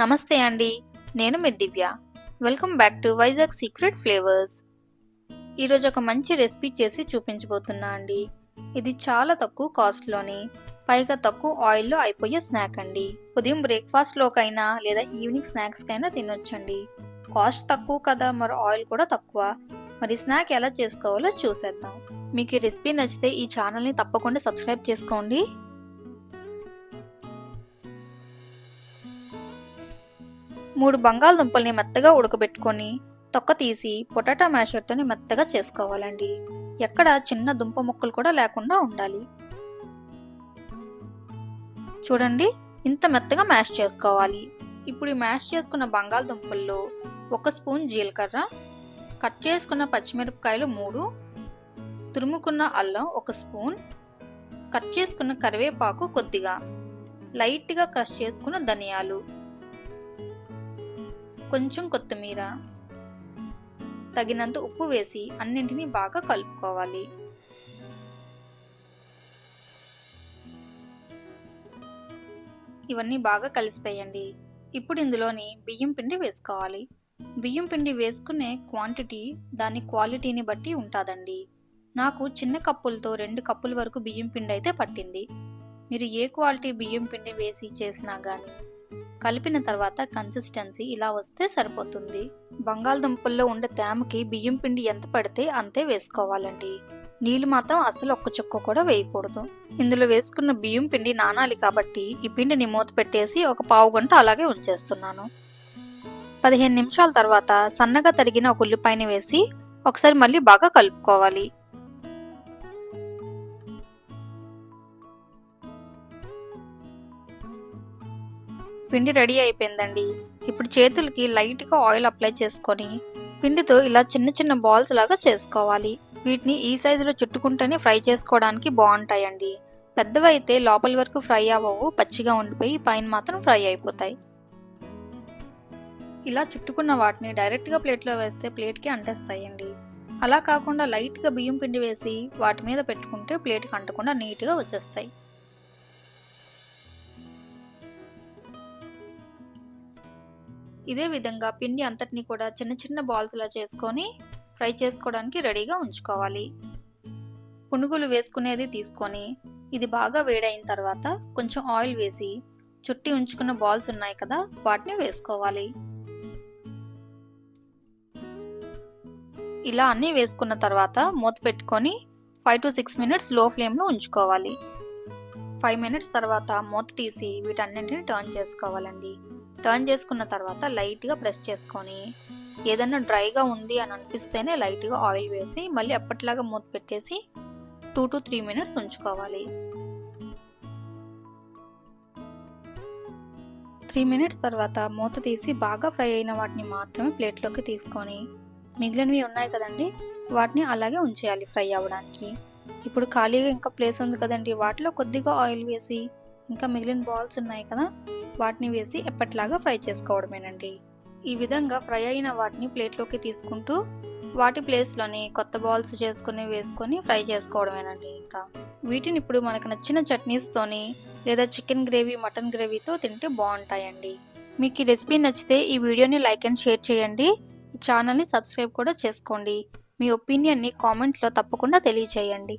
నమస్తే అండి నేను మీ దివ్య. Welcome back to Vizag secret flavours ఈరోజు ఒక మంచి రెసిపీ చేసి చూపించబోతున్నా అండి. ఇది చాలా తక్కువ కాస్ట్లోని పైగా తక్కువ ఆయిల్లో అయిపోయే స్నాక్ అండి. ఉదయం బ్రేక్ఫాస్ట్లోకైనా లేదా ఈవినింగ్ స్నాక్స్కైనా తినొచ్చండి. కాస్ట్ తక్కువ కదా మరి ఆయిల్ కూడా తక్కువ. మరి స్నాక్ ఎలా చేసుకోవాలో చూసేద్దాం. మీకు ఈ రెసిపీ నచ్చితే ఈ ఛానల్ని తప్పకుండా సబ్స్క్రైబ్ చేసుకోండి. మూడు బంగాళదుంపల్ని మెత్తగా ఉడకబెట్టుకొని తొక్క తీసి పొటాటో మ్యాషర్తోని మెత్తగా చేసుకోవాలండి. ఎక్కడ చిన్న దుంప ముక్కలు కూడా లేకుండా ఉండాలి. చూడండి ఇంత మెత్తగా మ్యాష్ చేసుకోవాలి. ఇప్పుడు ఈ మ్యాష్ చేసుకున్న బంగాళదుంపల్లో ఒక స్పూన్ జీలకర్ర కట్ చేసుకున్న పచ్చిమిరపకాయలు మూడు తురుముకున్న అల్లం ఒక స్పూన్ కట్ చేసుకున్న కరివేపాకు కొద్దిగా లైట్గా క్రష్ చేసుకున్న ధనియాలు కొంచెం కొత్తిమీర తగినంత ఉప్పు వేసి అన్నింటినీ బాగా కలుపుకోవాలి. ఇవన్నీ బాగా కలిసిపోయండి. ఇప్పుడు ఇందులోని బియ్యం పిండి వేసుకోవాలి. బియ్యం పిండి వేసుకునే క్వాంటిటీ దాని క్వాలిటీని బట్టి ఉంటుందండి. నాకు చిన్న కప్పులతో రెండు కప్పుల వరకు బియ్యం పిండి అయితే పట్టింది. మీరు ఏ క్వాలిటీ బియ్యం పిండి వేసి చేసినా కానీ కలిపిన తర్వాత కన్సిస్టెన్సీ ఇలా వస్తే సరిపోతుంది. బంగాళదుంపల్లో ఉండే తేమకి బియ్యం పిండి ఎంత పడితే అంతే వేసుకోవాలండి. నీళ్ళు మాత్రం అసలు ఒక్క చుక్క కూడా వేయకూడదు. ఇందులో వేసుకున్న బియ్యం పిండి నానాలి కాబట్టి ఈ పిండిని మూత పెట్టేసి ఒక పావు గంట అలాగే ఉంచేస్తున్నాను. పదిహేను నిమిషాల తర్వాత సన్నగా తరిగిన ఒక ఉల్లిపాయని వేసి ఒకసారి మళ్ళీ బాగా కలుపుకోవాలి. పిండి రెడీ అయిపోయిందండి. ఇప్పుడు చేతులకి లైట్గా ఆయిల్ అప్లై చేసుకొని పిండితో ఇలా చిన్న చిన్న బాల్స్ లాగా చేసుకోవాలి. వీటిని ఈ సైజులో చుట్టుకుంటేనే ఫ్రై చేసుకోవడానికి బాగుంటాయండి. పెద్దవైతే లోపలి వరకు ఫ్రై అవ్వవు పచ్చిగా ఉండిపోయి పైన మాత్రం ఫ్రై అయిపోతాయి. ఇలా చుట్టుకున్న వాటిని డైరెక్ట్గా ప్లేట్లో వేస్తే ప్లేట్కి అంటేస్తాయండి. అలా కాకుండా లైట్గా బియ్యం పిండి వేసి వాటి మీద పెట్టుకుంటే ప్లేట్కి అంటకుండా నీట్గా వచ్చేస్తాయి. ఇదే విధంగా పిండి అంతటిని కూడా చిన్న చిన్న బాల్స్లా చేసుకొని ఫ్రై చేసుకోవడానికి రెడీగా ఉంచుకోవాలి. పునుగులు వేసుకునేది తీసుకొని ఇది బాగా వేడైన తర్వాత కొంచెం ఆయిల్ వేసి చుట్టి ఉంచుకున్న బాల్స్ ఉన్నాయి కదా వాటిని వేసుకోవాలి. ఇలా అన్నీ వేసుకున్న తర్వాత మూత పెట్టుకొని ఫైవ్ టు సిక్స్ మినిట్స్లో ఫ్లేమ్లో ఉంచుకోవాలి. ఫైవ్ మినిట్స్ తర్వాత మూత తీసి వీటన్నింటిని టర్న్ చేసుకోవాలండి. టర్న్ చేసుకున్న తర్వాత లైట్గా ప్రెస్ చేసుకొని ఏదన్నా డ్రైగా ఉంది అని అనిపిస్తేనే లైట్గా ఆయిల్ వేసి మళ్ళీ అప్పట్లాగా మూత పెట్టేసి టూ టు త్రీ మినిట్స్ ఉంచుకోవాలి. త్రీ మినిట్స్ తర్వాత మూత తీసి బాగా ఫ్రై అయిన వాటిని మాత్రమే ప్లేట్లోకి తీసుకొని మిగిలినవి ఉన్నాయి కదండి వాటిని అలాగే ఉంచేయాలి ఫ్రై అవ్వడానికి. ఇప్పుడు ఖాళీగా ఇంకా ప్లేస్ ఉంది కదండి వాటిలో కొద్దిగా ఆయిల్ వేసి ఇంకా మిగిలిన బాల్స్ ఉన్నాయి కదా వాటిని వేసి ఎప్పటిలాగా ఫ్రై చేసుకోవడమేనండి. ఈ విధంగా ఫ్రై అయిన వాటిని ప్లేట్లోకి తీసుకుంటూ వాటి ప్లేస్లోని కొత్త బాల్స్ చేసుకుని వేసుకొని ఫ్రై చేసుకోవడమేనండి ఇంకా. వీటిని ఇప్పుడు మనకు నచ్చిన చట్నీస్తోని లేదా చికెన్ గ్రేవీ మటన్ గ్రేవీతో తింటే బాగుంటాయండి. మీకు ఈ రెసిపీ నచ్చితే ఈ వీడియోని లైక్ అండ్ షేర్ చేయండి. ఈ ఛానల్ని సబ్స్క్రైబ్ కూడా చేసుకోండి. మీ ఒపీనియన్ని కామెంట్లో తప్పకుండా తెలియచేయండి.